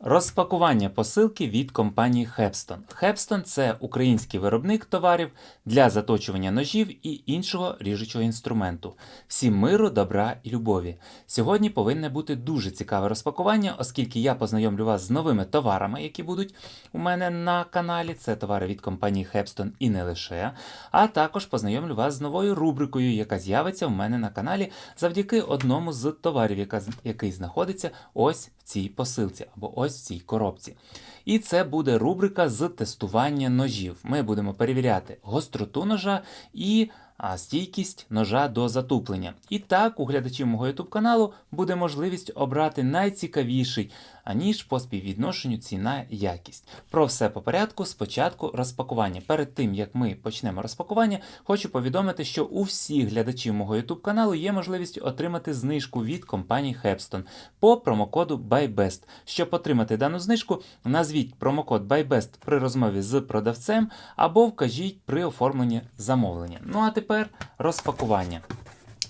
Розпакування посилки від компанії Hepston. Hepston – це український виробник товарів для заточування ножів і іншого ріжучого інструменту. Всім миру, добра і любові. Сьогодні повинне бути дуже цікаве розпакування, оскільки я познайомлю вас з новими товарами, які будуть у мене на каналі. Це товари від компанії Hepston і не лише. А також познайомлю вас з новою рубрикою, яка з'явиться у мене на каналі завдяки одному з товарів, яка, який знаходиться ось цій посилці або ось в цій коробці. І це буде рубрика з тестування ножів. Ми будемо перевіряти гостроту ножа і стійкість ножа до затуплення. І так, у глядачів мого YouTube каналу буде можливість обрати найцікавіший а, ніж по співвідношенню ціна-якість. Про все по порядку. Спочатку розпакування. Перед тим як ми почнемо розпакування, хочу повідомити, що у всіх глядачів мого YouTube каналу є можливість отримати знижку від компанії Hepston по промокоду BuyBest. Щоб отримати дану знижку, назвіть промокод BuyBest при розмові з продавцем або вкажіть при оформленні замовлення. Ну а тепер розпакування.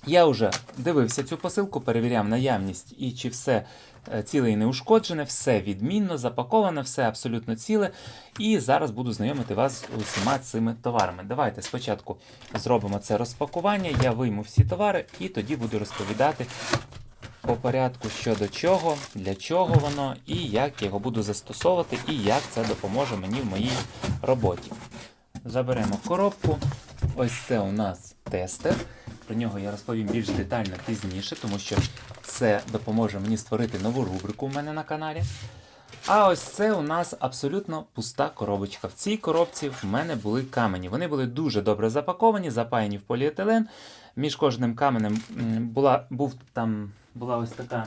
Я вже дивився цю посилку, перевіряв наявність і чи все ціле і неушкоджене, все відмінно, запаковане, все абсолютно ціле. І зараз буду знайомити вас з усіма цими товарами. Давайте спочатку зробимо це розпакування, я вийму всі товари і тоді буду розповідати по порядку щодо чого, для чого воно і як я його буду застосовувати, і як це допоможе мені в моїй роботі. Заберемо коробку. Ось це у нас тестер. Про нього я розповім більш детально пізніше, тому що це допоможе мені створити нову рубрику у мене на каналі. А ось це у нас абсолютно пуста коробочка. В цій коробці в мене були камені. Вони були дуже добре запаковані, запаяні в поліетилен. Між кожним каменем була, був, там, була ось така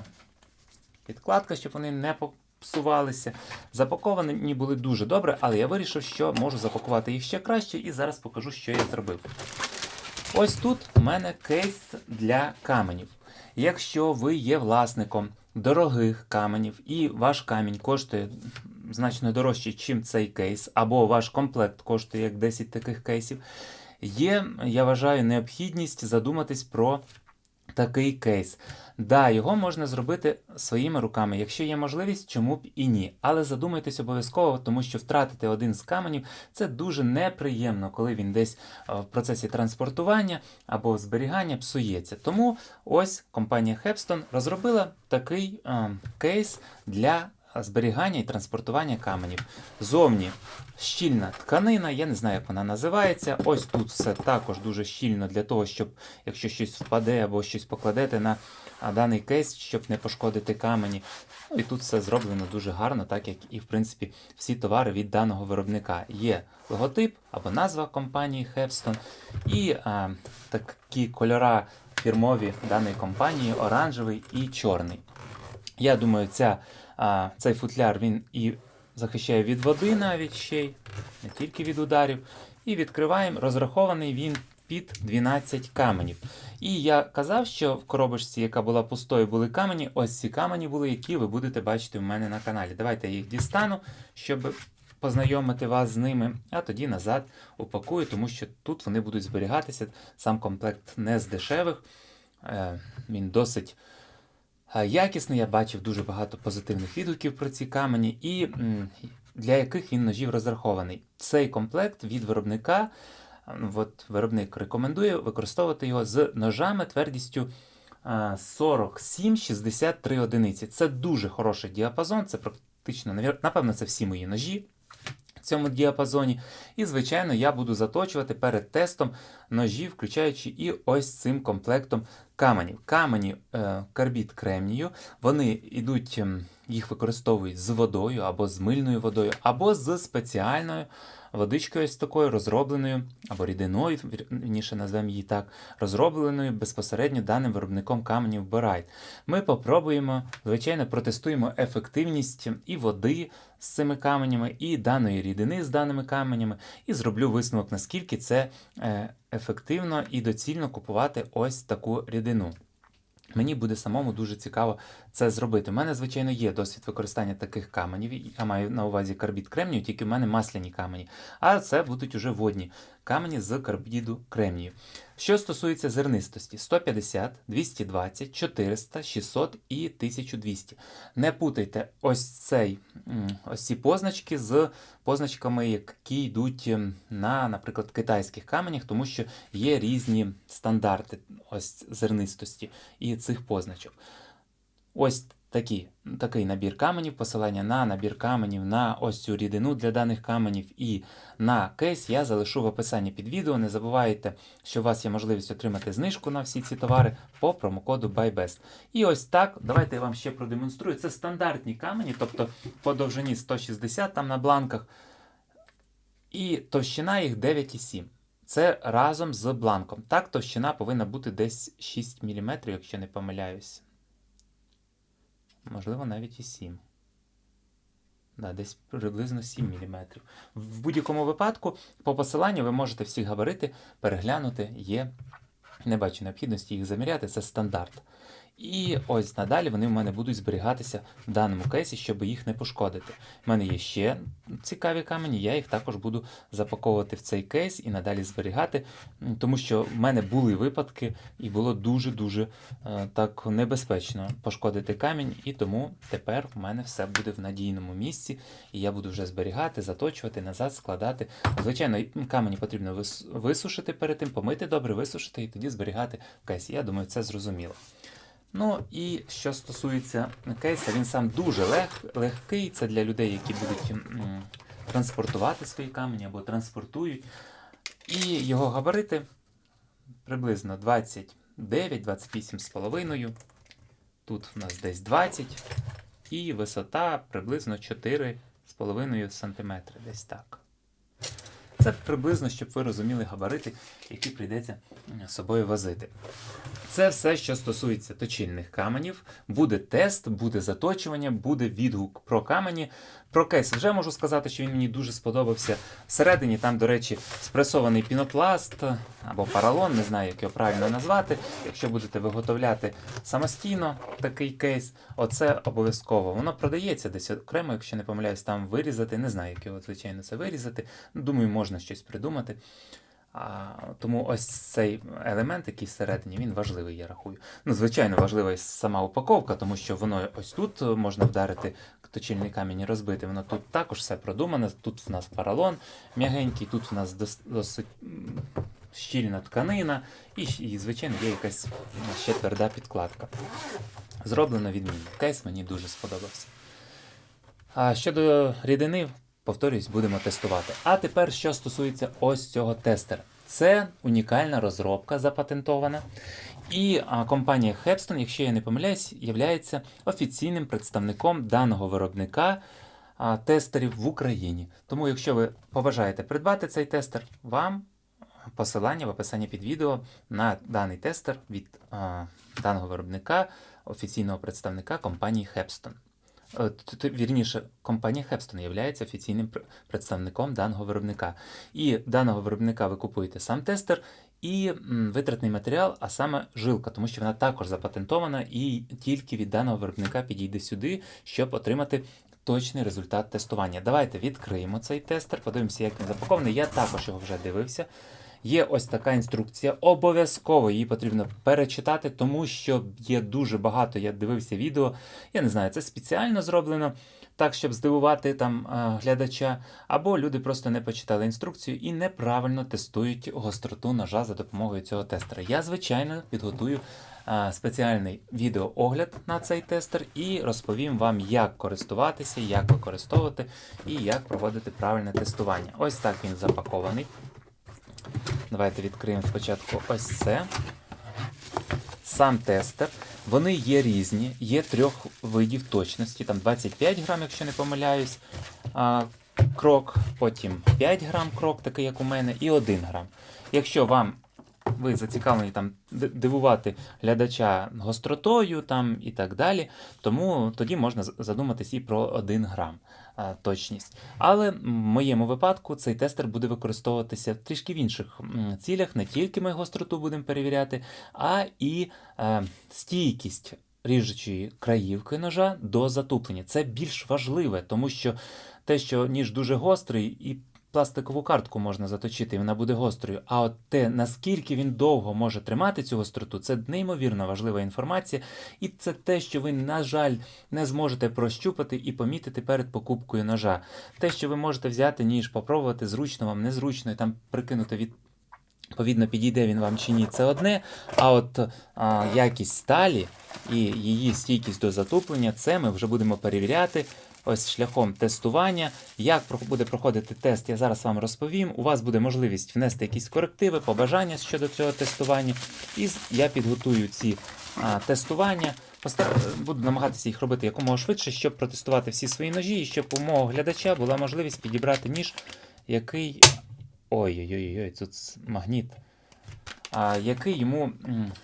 підкладка, щоб вони не попсувалися. Запаковані були дуже добре, але я вирішив, що можу запакувати їх ще краще, і зараз покажу, що я зробив. Ось тут у мене кейс для каменів. Якщо ви є власником дорогих каменів і ваш камінь коштує значно дорожче, ніж цей кейс, або ваш комплект коштує як 10 таких кейсів, є, я вважаю, необхідність задуматись про такий кейс. Да, його можна зробити своїми руками, якщо є можливість, чому б і ні. Але задумайтесь обов'язково, тому що втратити один з каменів це дуже неприємно, коли він десь е, в процесі транспортування або зберігання псується. Тому ось компанія Hepston розробила такий е, кейс для зберігання і транспортування каменів. Зовні щільна тканина, я не знаю, як вона називається. Ось тут все також дуже щільно для того, щоб якщо щось впаде або щось покладете на даний кейс, щоб не пошкодити камені. Ну і тут все зроблено дуже гарно, так як і в принципі всі товари від даного виробника. Є логотип або назва компанії Hepston і а, такі кольора фірмові даної компанії оранжевий і чорний. Я думаю, ця, а, цей футляр він і захищає від води навіть ще й, не тільки від ударів. І відкриваємо, розрахований він під 12 каменів. І я казав, що в коробочці, яка була пустою, були камені. Ось ці камені були, які ви будете бачити в мене на каналі. Давайте я їх дістану, щоб познайомити вас з ними, а тоді назад упакую, тому що тут вони будуть зберігатися. Сам комплект не з дешевих. Е, Він досить якісний. Я бачив дуже багато позитивних відгуків про ці камені, і для яких він ножів розрахований. Цей комплект від виробника. е, От виробник рекомендує використовувати його з ножами твердістю е, 47-63 одиниці. Це дуже хороший діапазон. Це практично, напевно, це всі мої ножі в цьому діапазоні. І, звичайно, я буду заточувати перед тестом ножі, включаючи і ось цим комплектом каменів. Камені е, карбід кремнію, вони йдуть, ем, їх використовують з водою або з мильною водою, або з спеціальною водичкою ось такою розробленою, або рідиною, вірніше назвемо її так, розробленою безпосередньо даним виробником каменів Берайт. Ми попробуємо, звичайно, протестуємо ефективність і води з цими каменями, і даної рідини з даними каменями, і зроблю висновок, наскільки це е, ефективно і доцільно купувати ось таку рідину. Мені буде самому дуже цікаво це зробити. У мене, звичайно, є досвід використання таких каменів. Я маю на увазі карбід кремнію, тільки в мене масляні камені. А це будуть уже водні камені з карбіду кремнію. Що стосується зернистості 150, 220, 400, 600 і 1200. Не путайте ось цей ось ці позначки з позначками, які йдуть на, наприклад, китайських каменях, тому що є різні стандарти ось зернистості і цих позначок. Ось такі, такий набір каменів, посилання на набір каменів, на ось цю рідину для даних каменів і на кейс я залишу в описанні під відео. Не забувайте, що у вас є можливість отримати знижку на всі ці товари по промокоду BuyBest. І ось так, давайте я вам ще продемонструю. Це стандартні камені, тобто по довжині 160 там на бланках, і товщина їх 9,7. Це разом з бланком. Так, товщина повинна бути десь 6 мм, якщо не помиляюсь. Можливо, навіть і 7. Да, десь приблизно 7 мм. В будь-якому випадку, по посиланню ви можете всі габарити переглянути. Є. Не бачу необхідності їх заміряти, це стандарт. І ось надалі вони в мене будуть зберігатися в даному кейсі, щоб їх не пошкодити. У мене є ще цікаві камені, я їх також буду запаковувати в цей кейс і надалі зберігати, тому що в мене були випадки, і було дуже-дуже е, так небезпечно пошкодити камінь, і тому тепер в мене все буде в надійному місці, і я буду вже зберігати, заточувати, назад складати. Звичайно, камені потрібно висушити перед тим, помити добре, висушити і тоді зберігати в кейсі. Я думаю, це зрозуміло. Ну і що стосується кейса, він сам дуже лег, легкий. Це для людей, які будуть м, транспортувати свої камені або транспортують. І його габарити приблизно 29-28,5. Тут в нас десь 20. І висота приблизно 4,5 см. Десь так. Це приблизно, щоб ви розуміли габарити, які прийдеться собою возити. Це все, що стосується точильних каменів. Буде тест, буде заточування, буде відгук про камені. Про кейс вже можу сказати, що він мені дуже сподобався. Всередині там, до речі, спресований пінопласт або паралон, не знаю, як його правильно назвати. Якщо будете виготовляти самостійно такий кейс, оце обов'язково. Воно продається десь окремо, якщо не помиляюсь, там вирізати. Не знаю, як його, звичайно, це вирізати. Думаю, можна щось придумати. А, тому ось цей елемент, який всередині, він важливий, я рахую. Ну, звичайно, важлива і сама упаковка, тому що воно ось тут можна вдарити точильний камінь і розбити. Воно тут також все продумано. Тут в нас поролон м'ягенький, тут в нас досить щільна тканина, і, і, звичайно, є якась ще тверда підкладка. Зроблено відмінно. Кейс мені дуже сподобався. А щодо рідини, повторюсь, будемо тестувати. А тепер, що стосується ось цього тестера. Це унікальна розробка запатентована. І компанія Hepston, якщо я не помиляюсь, є офіційним представником даного виробника тестерів в Україні. Тому, якщо ви побажаєте придбати цей тестер, вам посилання в описанні під відео на даний тестер від а, даного виробника, офіційного представника компанії Hepston. Е, Вірніше, компанія Hepston є офіційним представником даного виробника. І даного виробника ви купуєте сам тестер і витратний матеріал, а саме жилка, тому що вона також запатентована і тільки від даного виробника підійде сюди, щоб отримати точний результат тестування. Давайте відкриємо цей тестер, подивимося, як він запакований. Я також його вже дивився. Є ось така інструкція. Обов'язково її потрібно перечитати, тому що є дуже багато. Я дивився відео. Я не знаю, це спеціально зроблено так, щоб здивувати там глядача. Або люди просто не почитали інструкцію і неправильно тестують гостроту ножа за допомогою цього тестера. Я, звичайно, підготую а, спеціальний відеоогляд на цей тестер і розповім вам, як користуватися, як використовувати і як проводити правильне тестування. Ось так він запакований. Давайте відкриємо спочатку ось це. Сам тестер. Вони є різні, є трьох видів точності. Там 25 грам, якщо не помиляюсь, крок, потім 5 грам крок, такий як у мене, і 1 грам. Якщо вам ви зацікавлені там дивувати глядача гостротою там і так далі, тому тоді можна задуматись і про 1 грам точність. Але в моєму випадку цей тестер буде використовуватися трішки в інших цілях. Не тільки ми гостроту будемо перевіряти, а і е, стійкість ріжучої краївки ножа до затуплення. Це більш важливе, тому що те, що ніж дуже гострий і пластикову картку можна заточити, і вона буде гострою. А от те, наскільки він довго може тримати цю гостроту, це неймовірно важлива інформація, і це те, що ви, на жаль, не зможете прощупати і помітити перед покупкою ножа. Те, що ви можете взяти ніж, попробувати зручно вам, незручно, і там прикинути від. Відповідно, підійде він вам чи ні, це одне. А от а, якість сталі і її стійкість до затуплення, це ми вже будемо перевіряти ось шляхом тестування. Як буде проходити тест, я зараз вам розповім. У вас буде можливість внести якісь корективи, побажання щодо цього тестування. І я підготую ці а, тестування. Буду намагатися їх робити якомога швидше, щоб протестувати всі свої ножі, і щоб у мого глядача була можливість підібрати ніж, який. Ой-ой-ой, тут магніт. Який йому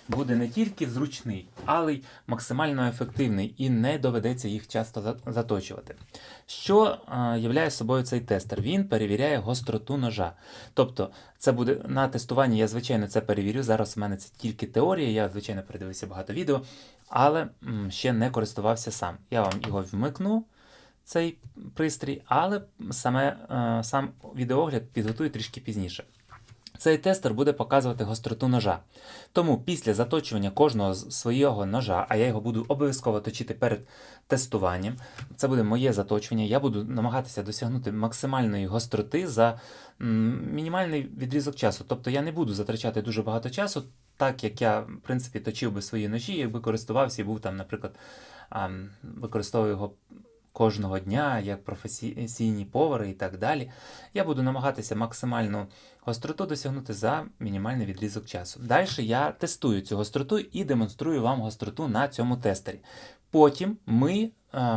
буде не тільки зручний, але й максимально ефективний і не доведеться їх часто заточувати. Що являє собою цей тестер? Він перевіряє гостроту ножа. Тобто, це буде на тестуванні, я звичайно це перевірю. Зараз у мене це тільки теорія, я звичайно передивився багато відео, але ще не користувався сам. Я вам його вмикну. Цей пристрій, але саме е, сам відеогляд підготую трішки пізніше. Цей тестер буде показувати гостроту ножа. Тому після заточування кожного свого ножа, а я його буду обов'язково точити перед тестуванням, це буде моє заточування. Я буду намагатися досягнути максимальної гостроти за мінімальний відрізок часу. Тобто я не буду затрачати дуже багато часу, так як я, в принципі, точив би свої ножі, якби користувався і був там, наприклад, ам, використовую його кожного дня як професійні повари і так далі. Я буду намагатися максимальну гостроту досягнути за мінімальний відрізок часу. Далі я тестую цю гостроту і демонструю вам гостроту на цьому тестері. Потім ми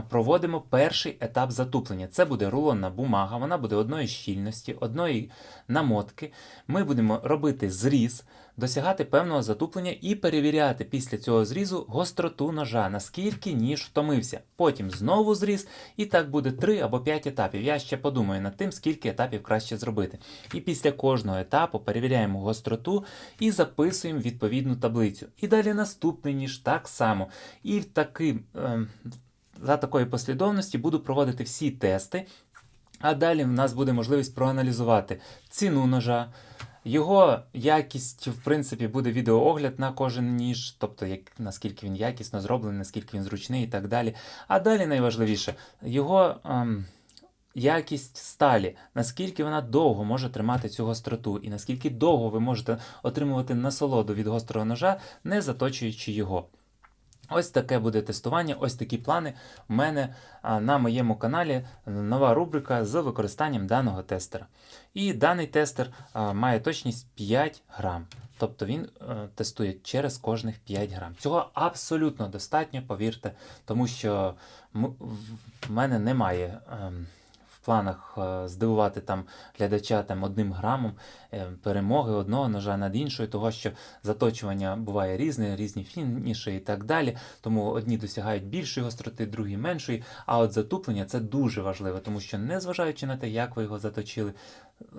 проводимо перший етап затуплення. Це буде рулонна бумага, вона буде одної щільності, одної намотки. Ми будемо робити зріз, досягати певного затуплення і перевіряти після цього зрізу гостроту ножа, наскільки ніж втомився. Потім знову зріз, і так буде 3 або 5 етапів. Я ще подумаю над тим, скільки етапів краще зробити. І після кожного етапу перевіряємо гостроту і записуємо відповідну таблицю. І далі наступний ніж так само. І в таки, ем, за такої послідовності буду проводити всі тести. А далі в нас буде можливість проаналізувати ціну ножа. Його якість, в принципі, буде відеоогляд на кожен ніж, тобто як, наскільки він якісно зроблений, наскільки він зручний і так далі. А далі найважливіше, його ем, якість сталі, наскільки вона довго може тримати цю гостроту, і наскільки довго ви можете отримувати насолоду від гострого ножа, не заточуючи його. Ось таке буде тестування, ось такі плани. У мене на моєму каналі нова рубрика з використанням даного тестера. І даний тестер має точність 5 грам. Тобто він е, тестує через кожних 5 грам. Цього абсолютно достатньо, повірте, тому що в мене немає. Планах е, здивувати там глядача там одним грамом е, перемоги одного ножа над іншою, того що заточування буває різне, різні фініші і так далі. Тому одні досягають більшої гостроти, другі меншої. А от затуплення це дуже важливо, тому що незважаючи на те, як ви його заточили,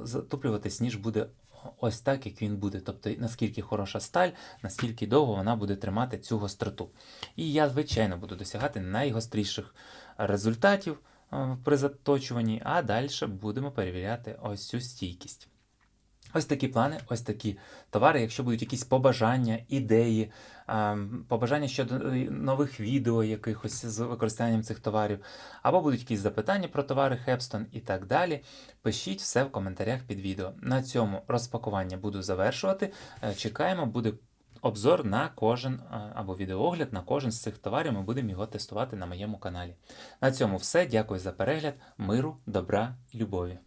затуплюватись ніж буде. Ось так, як він буде. Тобто, наскільки хороша сталь, наскільки довго вона буде тримати цю гостроту. І я, звичайно, буду досягати найгостріших результатів при заточуванні, а далі будемо перевіряти ось цю стійкість. Ось такі плани, ось такі товари. Якщо будуть якісь побажання, ідеї, ем, побажання щодо е, нових відео якихось з використанням цих товарів, або будуть якісь запитання про товари Хепстон і так далі, пишіть все в коментарях під відео. На цьому розпакування буду завершувати. Е, Чекаємо, буде обзор на кожен е, або відеоогляд на кожен з цих товарів. Ми будемо його тестувати на моєму каналі. На цьому все. Дякую за перегляд, миру, добра любові.